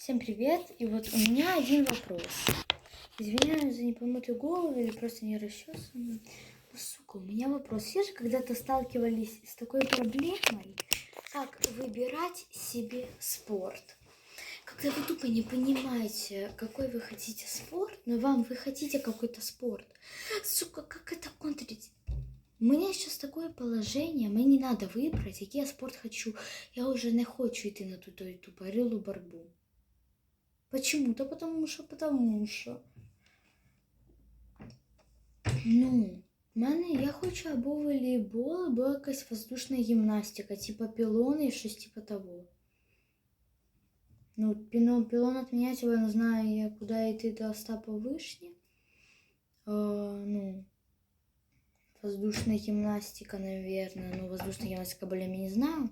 Всем привет! И вот у меня один вопрос. Извиняюсь за непомытую голову или просто не расчесанную. Но, сука, у меня вопрос. Все же когда-то сталкивались с такой проблемой, как выбирать себе спорт. Когда вы тупо не понимаете, какой вы хотите спорт, но вам вы хотите какой-то спорт. Сука, как это контрить? У мене зараз таке положення, мені треба вибрати, який я спорт хочу. Я вже не хочу йти на ту ту тупорилу борьбу. Почему? Да потому що, потому що. Ну, в мене я хочу або волейбол, або якась воздушна гімнастика, типа пілони і щось типа того. Ну, піно, пілон отменять, я не знаю, я куди йти до Остапа Вишні. А, ну, воздушная гимнастика, наверное. Ну, воздушная гимнастика более-менее не знаю.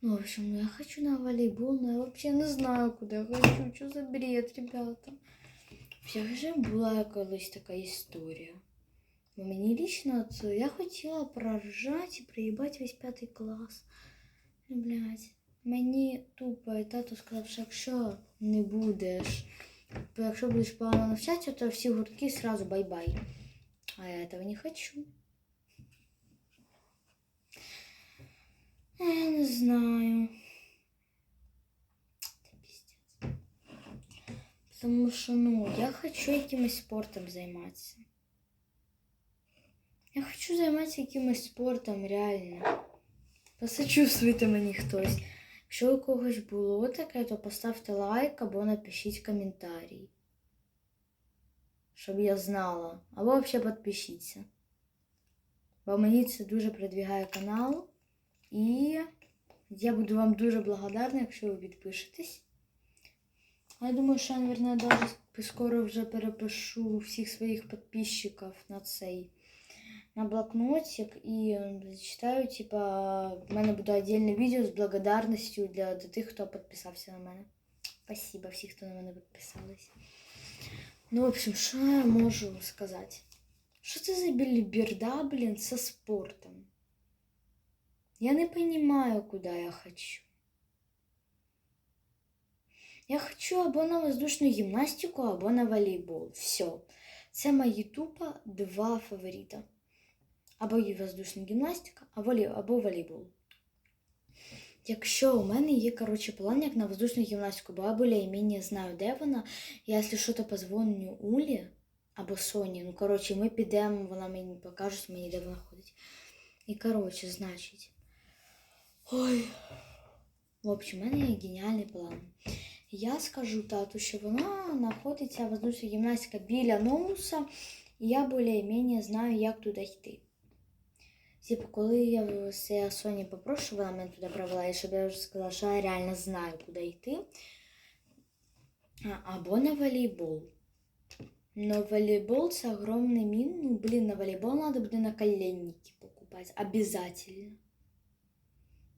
Ну, в общем, я хочу на волейбол, но я вообще не знаю, куда я хочу. Что за бред, ребята? Все вже була колись така історія. Бо мені лично от, я хотіла проржати і проїбати весь п'ятий клас. Ну, блядь, мені тупо і тато сказав, що якщо не будеш, якщо будеш погано навчатися, то всі гуртки сразу бай-бай. А я этого не хочу. Я не знаю. Це пиздец. Тому що, ну, я хочу якимось спортом займатися. Я хочу займатися якимось спортом, реально. Посочувствуйте мені хтось. Якщо у когось було таке, то поставте лайк або напишіть коментарій. Щоб я знала. Або взагалі підпишіться. Бо мені це дуже продвігає канал. І я буду вам дуже благодарна, якщо ви підпишетесь. А я думаю, що я, наверное, даже скоро вже перепишу всіх своїх підписчиків на цей на блокнотик і зачитаю, типа, в мене буде отдельне відео з благодарністю для, для тих, хто підписався на мене. Спасибо всіх, хто на мене підписались. Ну, в общем, що я можу сказати? Що це за біліберда, блін, со спортом? Я не понимаю, куда я хочу. Я хочу або на воздушну гімнастику, або на волейбол. Все. Це мої тупо два фаворита. Або є воздушна гімнастика, або, волейбол. Якщо у мене є, коротше, план як на воздушну гімнастику, бо я більш-менш знаю, де вона. Я, якщо що, то позвоню Улі або Соні. Ну, коротше, ми підемо, вона мені покаже мені, де вона ходить. І, коротше, значить. Ой. В общем, у мене є геніальний план. Я скажу тату, що вона знаходиться воздушна гімнастика біля ноуса, і я більш-менш знаю, як туди йти. Типу, коли я все Соні попрошу, вона мене туди провела, і щоб я вже сказала, що я реально знаю, куди йти. А, Або на волейбол. Но волейбол це огромний мін. Ну, блін, на волейбол надо буде наколенники покупать. Обязательно.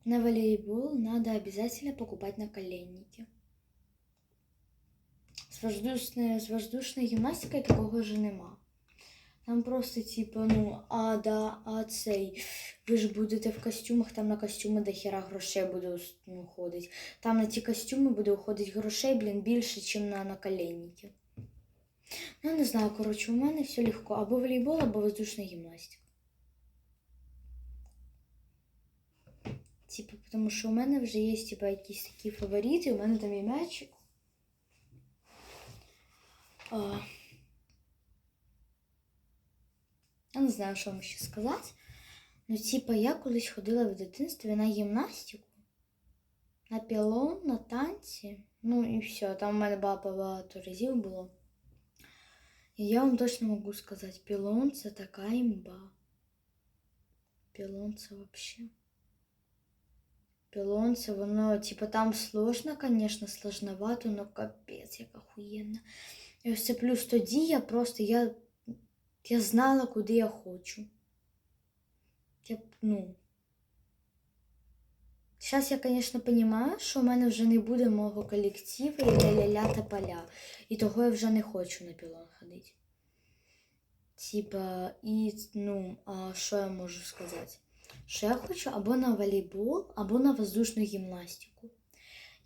На волейбол надо обязательно покупать наколенники. З воздушною, з воздушною гімнастикою такого ж нема. Там просто, типа, ну, а, да, а цей. Ви ж будете в костюмах, там на костюми до хера грошей буде ну, уходить. Там на ті костюми буде уходить грошей, блін, більше, ніж на наколенники. Ну, не знаю, коротше, у мене все легко. Або волейбол, або воздушна гімнастика. Типа, тому що у мене вже є, типа, якісь такі фаворити, у мене там є м'ячик. А... Я не знаю, що вам ще сказати. Ну, типа, я колись ходила в дитинстві на гімнастику, на пілон, на танці. Ну і все. Там у мене багато разів було. І я вам точно можу сказати, пілон це така імба. Пілон це взагалі. Пілон це воно, типа, там сложно, конечно, сложновато, но капець, як охуєнно. І ось це плюс тоді я просто, я я знала, куди я хочу. Я, ну. Зараз я, звісно, розумію, що в мене вже не буде мого колективу і ля-ля-ля та поля. І того я вже не хочу на пілон ходити. Типа, і, ну, а що я можу сказати? Що я хочу або на волейбол, або на воздушну гімнастику.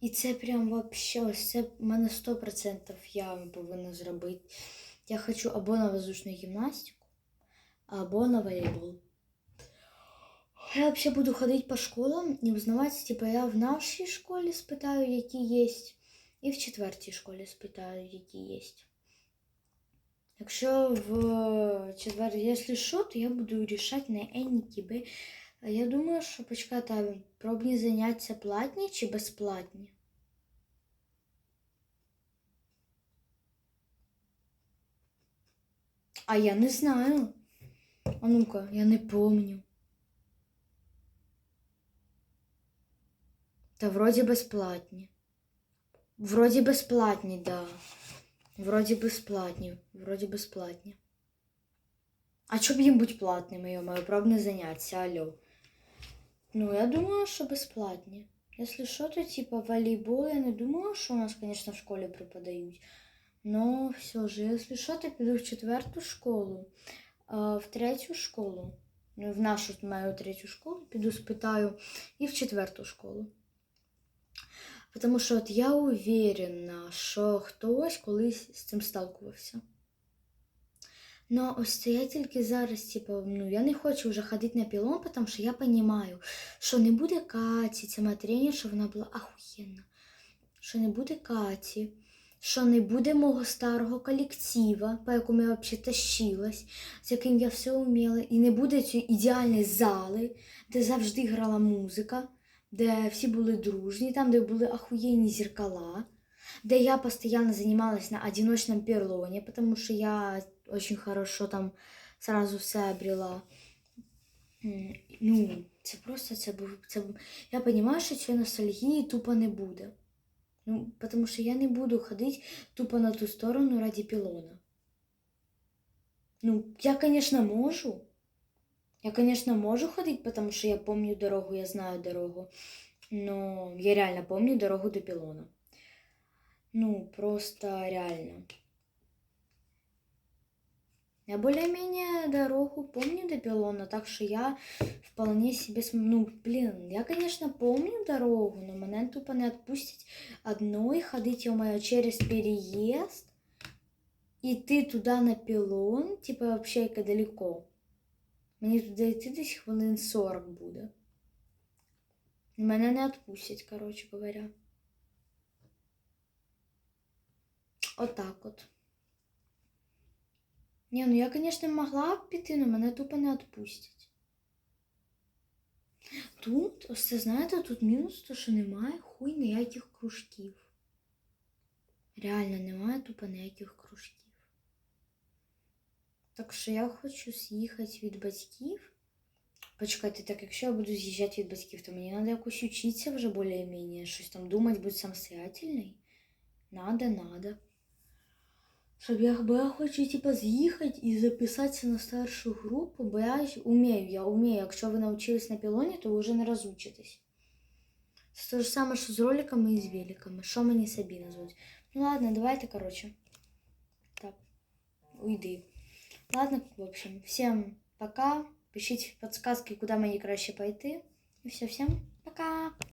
І це прям вообще, ось це в мене 100% я повинна зробити. Я хочу або на воздушну гімнастику, або на волейбол. Я вообще буду ходить по школам і узнавати, типа я в нашій школі спитаю, які є, і в четвертій школі спитаю, які є. Якщо в четвертій, якщо що, то я буду рішати на Енніки Б. Я думаю, що почекайте, пробні заняття платні чи безплатні? А я не знаю. А ну-ка, я не помню. Та вроді безплатні. Вроді безплатні, да. Вроді безплатні. Вроді безплатні. А чоб їм бути платними, йо-моє, пробне заняття, алло. Ну, я думаю, що безплатні. Якщо що, то типа волейбол, я не думаю, що у нас, конечно, в школі преподають. Но все же, если что, то піду в четверту школу, а в третю школу. Ну, в нашу мою третю школу піду спитаю і в четверту школу. Тому що от я уверена, що хтось колись з цим сталкувався. Ну, ось це я тільки зараз, типу, ну, я не хочу вже ходити на пілон, тому що я розумію, що не буде Каті, ця моя тренерша, вона була ахуєнна. Що не буде Каті, що не буде мого старого колектива, по якому я взагалі тащилась, з яким я все вміла, і не буде цієї ідеальної зали, де завжди грала музика, де всі були дружні, там, де були ахуєнні зеркала, де я постійно займалась на одиночном перлоне, потому что я очень хорошо там сразу все обрела. Ну, це просто це був. Це, я розумію, що цієї ностальгії тупо не буде. Ну, тому що я не буду ходити тупо на ту сторону раді пілона. Ну, я, конечно, можу. Я, конечно, можу ходити, тому що я помню дорогу, я знаю дорогу. Но я реально помню дорогу до пілона. Ну, просто реально. Я более-менее дорогу помню до пилона, так что я вполне себе... Ну, блин, я, конечно, помню дорогу, но мене тупо не отпустить одной ходить, ё-моё, через переезд, идти туда на пилон, типа вообще яке далеко. Мені туди йти десь хвилин 40 буде. Мене не відпустять, коротше говоря. Отак от. Ні, ну я, звісно, могла б піти, але мене тупо не відпустять. Тут, ось це знаєте, тут мінус, то що немає хуй ніяких кружків. Реально немає тупо ніяких кружків. Так що я хочу з'їхати від батьків. Почекайте, так якщо я буду з'їжджати від батьків, то мені треба якось учитися вже більш-менш, щось там думати, бути самостоятельною. Надо, надо. Щоб я, бо я хочу типа з'їхати і записатися на старшу групу, бо я ж умею, я умею. Якщо ви навчились на пілоні, то ви вже не розучитесь. Це те ж саме, що з роликами і з великами. Що мені собі назвуть? Ну ладно, давайте, короче. Так, уйди. Ладно, в общем, всем пока. Пишите подсказки, куда мне краще пойти. И все, всем пока.